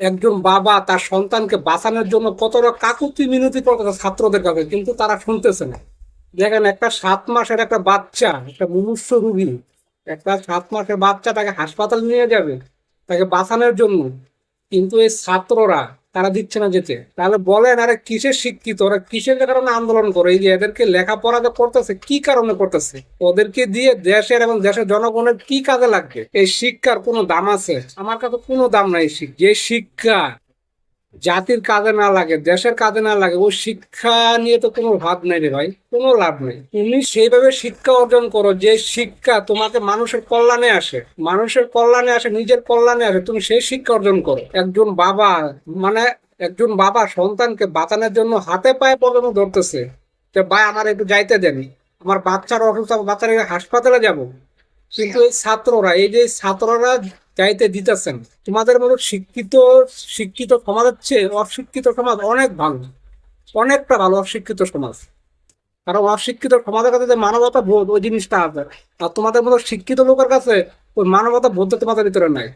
একজন বাবা তার সন্তানকে বাঁচানোর জন্য কতটা কাকুতি মিনতি করতেছে ছাত্রদের কাছে কিন্তু তারা শুনতেছে না। দেখেন একটা সাত মাসের একটা বাচ্চা একটা মুমূর্ষ রুগী একটা সাত মাসের বাচ্চা তাকে হাসপাতাল নিয়ে যাবে তাকে বাঁচানোর জন্য। কিন্তু এই ছাত্ররা তারা দিচ্ছে না যেতে। তাহলে বলেন, আরে কিসের শিক্ষিত? ওরা কিসের কারণে আন্দোলন করে? এই যে এদেরকে লেখাপড়া যে করতেছে, কি কারণে করতেছে? ওদেরকে দিয়ে দেশের এবং দেশের জনগণের কি কাজে লাগবে? এই শিক্ষার কোনো দাম আছে? আমার কাছে কোনো দাম নাই যে শিক্ষা জাতির কাজে না লাগে, দেশের কাজে না লাগে, ও শিক্ষা নিয়ে তো কোনো ভাব নেই রে ভাই, কোনো লাভ নেই। তুমি সেইভাবে শিক্ষা অর্জন করো, যে শিক্ষা তোমাকে মানুষের কল্যাণে আসে, মানুষের কল্যাণে আসে, নিজের কল্যাণে আসে, তুমি সেই শিক্ষা অর্জন করো। একজন বাবা মানে একজন বাবা সন্তানকে বাঁচানোর জন্য হাতে পায়ে পর্যন্ত ধরতেছে, যে ভাই আমার একটু যাইতে দেন, আমার বাচ্চার অসুস্থ বাচ্চার হাসপাতালে যাব। কিন্তু এই ছাত্ররা, এই যে ছাত্ররা চাইতে দিতেছেন। তোমাদের মতো শিক্ষিত শিক্ষিত সমাজের চেয়ে অশিক্ষিত সমাজ অনেক ভালো। অনেকটা ভালো অশিক্ষিত সমাজ। কারণ অশিক্ষিত সমাজের কাছে যে মানবতা বোধ ওই জিনিসটা আছে। আর তোমাদের মতো শিক্ষিত লোকের কাছে ওই মানবতা বোধটা তোমাদের ভিতরে নাই।